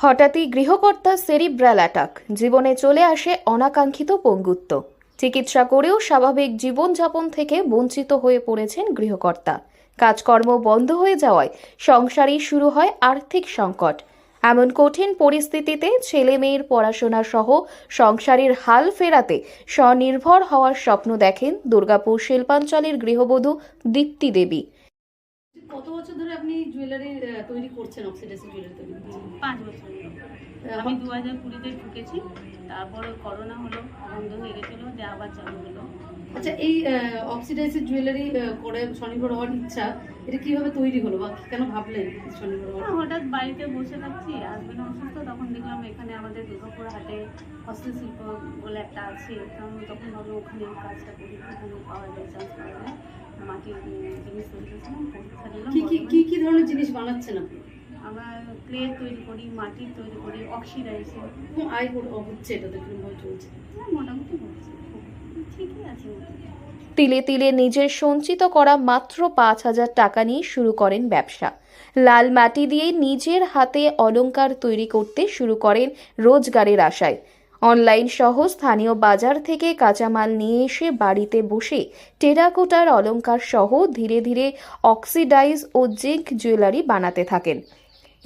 হঠাৎই গৃহকর্তা cerebral attack. জীবনে চলে আসে অনাকাঙ্ক্ষিত পঙ্গুত্ব। চিকিৎসা করেও স্বাভাবিক জীবনযাপন থেকে বঞ্চিত হয়ে পড়েছেন গৃহকর্তা। কাজকর্ম বন্ধ হয়ে যাওয়ায় সংসারেই শুরু হয় আর্থিক সংকট। এমন কঠিন পরিস্থিতিতে ছেলে মেয়ের পড়াশোনা সহ সংসারের হাল ফেরাতে স্বনির্ভর হওয়ার স্বপ্ন দেখেন দুর্গাপুর শিল্পাঞ্চলের গৃহবধূ দীপ্তি দেবী। কত বছর ধরে আপনি জুয়েলারি তৈরি করছেন অক্সিডাইসিভ জুয়েলারি তৈরি করছেন? পাঁচ বছর। আমি দু হাজার কুড়িতে ঢুকেছি। তারপরে করোনা হলো বন্ধ হয়ে গেছিল যে আবার চালু হলো। আচ্ছা এই অক্সিডাইসিভ জুয়েলারি করে স্বনির্ভর হওয়ার ইচ্ছা এটা কীভাবে তৈরি হলো বা কেন ভাবলেন স্বনির্ভর হঠাৎ বাড়িতে বসে থাকছি হাজবেন্ড অসুস্থ তখন দেখলাম এখানে আমাদের দুর্গাপুর হাটে হস্তশিল্প বলে একটা আছে। তখন ভাবলো ওখানে কাজটা করি ওখানে পাওয়া যায় চান্স পাওয়া যায়। মাটির জিনিস তৈরি করছিলাম কি কি ধরনের জিনিস বানাচ্ছেন আপনি? আমরা ক্লে তৈরি করি মাটির তৈরি করি অক্সিডাইসিং কোন আয় হচ্ছে কিরকমভাবে চলছে। মোটামুটি হচ্ছে। ঠিকই আছে। তিলে তিলে নিজের সঞ্চিত করা মাত্র পাঁচ হাজার টাকা নিয়ে শুরু করেন ব্যবসা। লাল মাটি দিয়ে নিজের হাতে অলংকার তৈরি করতে শুরু করেন রোজগারের আশায়। অনলাইন সহ স্থানীয় বাজার থেকে কাঁচামাল নিয়ে এসে বাড়িতে বসে টেরাকোটার অলঙ্কার সহ ধীরে ধীরে অক্সিডাইজ ও জিঙ্ক জুয়েলারি বানাতে থাকেন।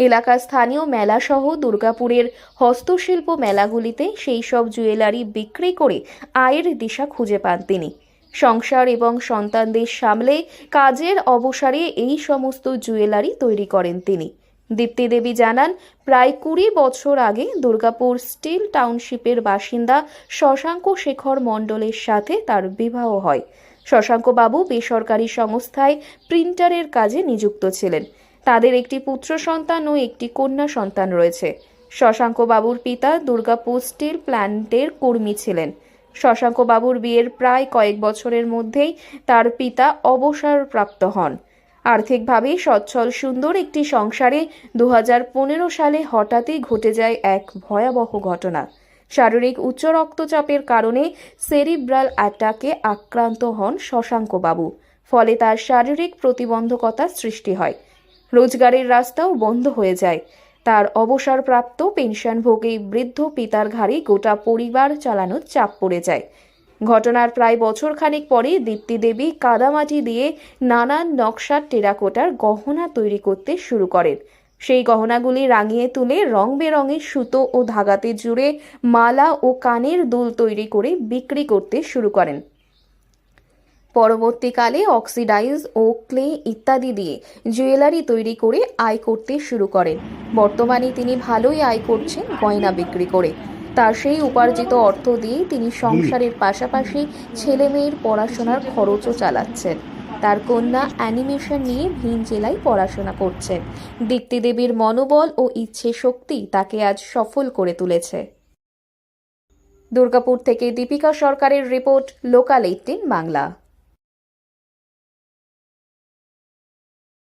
এলাকার স্থানীয় মেলা সহ দুর্গাপুরের হস্তশিল্প মেলাগুলিতে সেই সব জুয়েলারি বিক্রি করে আয়ের দিশা খুঁজে পান তিনি। সংসার এবং সন্তানদের সামলে কাজের অবসরে এই সমস্ত জুয়েলারি তৈরি করেন তিনি। দীপ্তি দেবী জানান, প্রায় কুড়ি বছর আগে দুর্গাপুর স্টিল টাউনশিপের বাসিন্দা শশাঙ্ক শেখর মণ্ডলের সাথে তার বিবাহ হয়। শশাঙ্কবাবু বেসরকারি সংস্থায় প্রিন্টারের কাজে নিযুক্ত ছিলেন। তাদের একটি পুত্র সন্তান ও একটি কন্যা সন্তান রয়েছে। শশাঙ্কবাবুর পিতা দুর্গাপুর স্টিল প্ল্যান্টের কর্মী ছিলেন। শশাঙ্কবাবুর বিয়ের প্রায় কয়েক বছরের মধ্যেই তার পিতা অবসরপ্রাপ্ত হন। আর্থিকভাবে সচ্ছল সুন্দর একটি সংসারে দু হাজার পনেরো সালে হঠাৎই ঘটে যায় এক ভয়াবহ ঘটনা। শারীরিক উচ্চ রক্তচাপের কারণে সেরিব্রাল অ্যাটাকে আক্রান্ত হন শশাঙ্কবাবু। ফলে তার শারীরিক প্রতিবন্ধকতা সৃষ্টি হয়। রোজগারের রাস্তাও বন্ধ হয়ে যায়। তার অবসরপ্রাপ্ত পেনশনভোগী বৃদ্ধ পিতার ঘাড়ে গোটা পরিবার চালানোর চাপ পড়ে যায়। ঘটনার প্রায় বছর খানেক পরে দীপ্তি দেবী কাদামাটি দিয়ে নানান নকশার টেরাকোটার গহনা তৈরি করতে শুরু করেন। সেই গহনাগুলি রাঙিয়ে তুলে রং বেরঙের সুতো ও ধাগাতে জুড়ে মালা ও কানের দুল তৈরি করে বিক্রি করতে শুরু করেন। পরবর্তীকালে অক্সিডাইজ ও ক্লে ইত্যাদি দিয়ে জুয়েলারি তৈরি করে আয় করতে শুরু করেন। বর্তমানে তিনি ভালোই আয় করছেন গয়না বিক্রি করে। তার সেই উপার্জিত অর্থ দিয়ে তিনি সংসারের পাশাপাশি ছেলে মেয়ের পড়াশোনার খরচও চালাচ্ছেন। তার কন্যা অ্যানিমেশন নিয়ে ভিন জেলায় পড়াশোনা করছেন। দীপ্তি দেবীর মনোবল ও ইচ্ছে শক্তি তাকে আজ সফল করে তুলেছে। দুর্গাপুর থেকে দীপিকা সরকারের রিপোর্ট লোকাল এইটিন বাংলা।